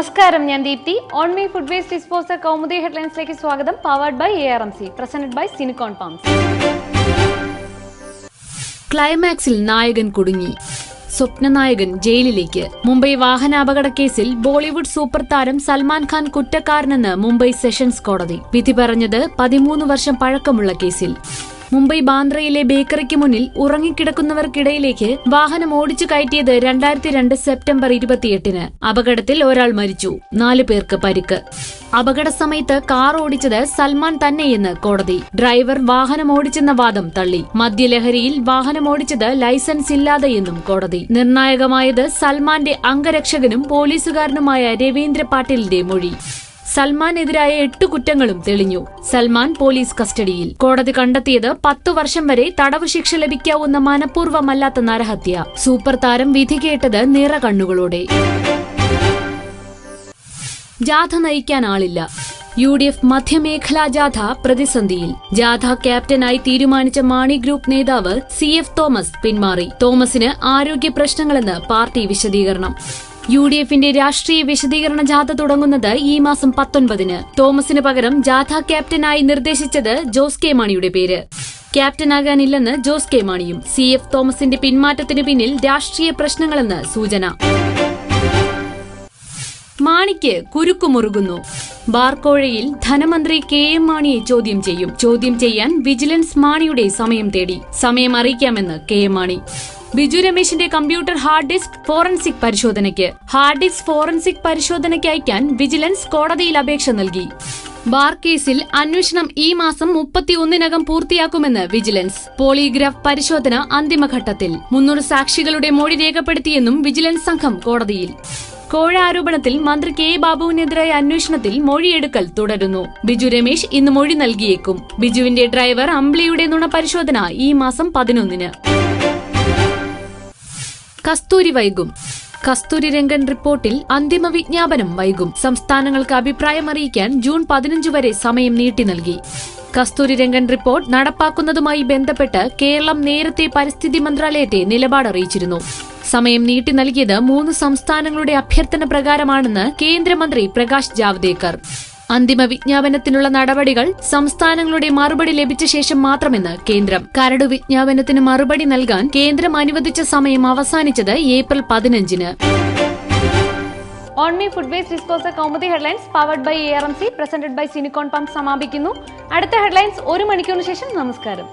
നമസ്കാരം ഞാൻ Deepthi. On me food waste disposal Kaumudi ഹെഡ്ലൈൻസിലേക്ക് സ്വാഗതം. Powered by A R M C presented by Sinicon palms ക്ലൈമാക്സിൽ നായകൻ കുടുങ്ങി. സ്വപ്നനായകൻ ജയിലിലേക്ക്. മുംബൈ വാഹനാപകട കേസിൽ ബോളിവുഡ് സൂപ്പർ താരം സൽമാൻ ഖാൻ കുറ്റക്കാരനെന്ന് മുംബൈ സെഷൻസ് കോടതി. വിധി പറഞ്ഞത് പതിമൂന്ന് വർഷം പഴക്കമുള്ള കേസിൽ. മുംബൈ ബാന്ദ്രയിലെ ബേക്കറിക്ക് മുന്നിൽ ഉറങ്ങിക്കിടക്കുന്നവർക്കിടയിലേക്ക് വാഹനം ഓടിച്ചു കയറ്റിയത് രണ്ടായിരത്തി രണ്ട് സെപ്റ്റംബർ ഇരുപത്തിയെട്ടിന്. അപകടത്തിൽ ഒരാൾ മരിച്ചു. നാലു പേർക്ക് പരിക്ക്. അപകട സമയത്ത് കാർ ഓടിച്ചത് സൽമാൻ തന്നെയെന്ന് കോടതി. ഡ്രൈവർ വാഹനം ഓടിച്ചെന്ന വാദം തള്ളി. മദ്യലഹരിയിൽ വാഹനം ഓടിച്ചത് ലൈസൻസ് ഇല്ലാതെയെന്നും കോടതി. നിർണായകമായത് സൽമാന്റെ അംഗരക്ഷകനും പോലീസുകാരനുമായ രവീന്ദ്ര പാട്ടീലിന്റെ മൊഴി. സൽമാനെതിരായ എട്ട് കുറ്റങ്ങളും തെളിഞ്ഞു. സൽമാൻ പോലീസ് കസ്റ്റഡിയിൽ. കോടതി കണ്ടെത്തിയത് പത്തു വർഷം വരെ തടവ് ശിക്ഷ ലഭിക്കാവുന്ന മനഃപൂർവമല്ലാത്ത നരഹത്യ. സൂപ്പർ താരം വിധി കേട്ടത് നിറ കണ്ണുകളോടെ. ജാഥ നയിക്കാൻ ആളില്ല. യു ഡി എഫ് മധ്യമേഖലാ ജാഥ പ്രതിസന്ധിയിൽ. ജാഥ ക്യാപ്റ്റനായി തീരുമാനിച്ച മാണി ഗ്രൂപ്പ് നേതാവ് സി എഫ് തോമസ് പിന്മാറി. തോമസിന് ആരോഗ്യ പ്രശ്നങ്ങളെന്ന് പാർട്ടി വിശദീകരണം. യു ഡി എഫിന്റെ രാഷ്ട്രീയ വിശദീകരണ ജാഥ തുടങ്ങുന്നത് ഈ മാസം പത്തൊൻപതിന്. തോമസിന് പകരം ജാഥ ക്യാപ്റ്റനായി നിർദ്ദേശിച്ചത് ജോസ് കെ മാണിയുടെ പേര്. ക്യാപ്റ്റനാകാനില്ലെന്ന് ജോസ് കെ മാണിയും സി എഫ് തോമസിന്റെ പിന്മാറ്റത്തിന് പിന്നിൽ രാഷ്ട്രീയ പ്രശ്നങ്ങളെന്ന് സൂചന. മാണിക്ക് കുരുക്കുമുറുകുന്നു. ബാർക്കോഴയിൽ ധനമന്ത്രി കെ എം മാണിയെ ചോദ്യം ചെയ്യും. ചോദ്യം ചെയ്യാൻ വിജിലൻസ് മാണിയുടെ സമയം തേടി. സമയം അറിയിക്കാമെന്ന് കെ എം മാണി. ബിജു രമേശിന്റെ കമ്പ്യൂട്ടർ ഹാർഡ് ഡിസ്ക് ഫോറൻസിക് പരിശോധനയ്ക്ക്. ഹാർഡ് ഡിസ്ക് ഫോറൻസിക് പരിശോധനയ്ക്ക് അയക്കാൻ വിജിലൻസ് കോടതിയിൽ അപേക്ഷ നൽകി. ബാർ കേസിൽ അന്വേഷണം ഈ മാസം മുപ്പത്തിയൊന്നിനകം പൂർത്തിയാക്കുമെന്ന് വിജിലൻസ്. പോളിഗ്രാഫ് പരിശോധന അന്തിമഘട്ടത്തിൽ. മുന്നൂറ് സാക്ഷികളുടെ മൊഴി രേഖപ്പെടുത്തിയെന്നും വിജിലൻസ് സംഘം കോടതിയിൽ. കോഴ ആരോപണത്തിൽ മന്ത്രി കെ. ബാബുവിനെതിരായ അന്വേഷണത്തിൽ മൊഴിയെടുക്കൽ തുടരുന്നു. ബിജു രമേശ് ഇന്ന് മൊഴി നൽകിയേക്കും. ബിജുവിന്റെ ഡ്രൈവർ അംബ്ലിയുടെ നുണ പരിശോധന ഈ മാസം പതിനൊന്നിന്. കസ്തൂരി വൈകും. കസ്തൂരി രംഗൻ റിപ്പോർട്ടിൽ അന്തിമ വിജ്ഞാപനം വൈകും. സംസ്ഥാനങ്ങൾക്ക് അഭിപ്രായം അറിയിക്കാൻ ജൂൺ പതിനഞ്ച് വരെ സമയം നീട്ടി നൽകി. കസ്തൂരി രംഗൻ റിപ്പോർട്ട് നടപ്പാക്കുന്നതുമായി ബന്ധപ്പെട്ട് കേരളം നേരത്തെ പരിസ്ഥിതി മന്ത്രാലയത്തെ നിലപാട് അറിയിച്ചിരുന്നു. സമയം നീട്ടി നൽകിയത് മൂന്ന് സംസ്ഥാനങ്ങളുടെ അഭ്യർത്ഥന പ്രകാരമാണെന്ന് കേന്ദ്രമന്ത്രി പ്രകാശ് ജാവ്ദേക്കർ. അന്തിമ വിജ്ഞാപനത്തിനുള്ള നടപടികൾ സംസ്ഥാനങ്ങളുടെ മറുപടി ലഭിച്ച ശേഷം മാത്രമെന്ന് കേന്ദ്രം. കരട് വിജ്ഞാപനത്തിന് മറുപടി നൽകാൻ കേന്ദ്രം അനുവദിച്ച സമയം അവസാനിച്ചത് ഏപ്രിൽ പതിനഞ്ചിന്. On me food waste disposal Kaumudi headlines powered by A R M C presented by Sinicon pump സമാപിക്കുന്നു. അടുത്ത ഹെഡ്ലൈൻസ് ഒരു മണിക്കൂറിന് ശേഷം നമസ്കാരം.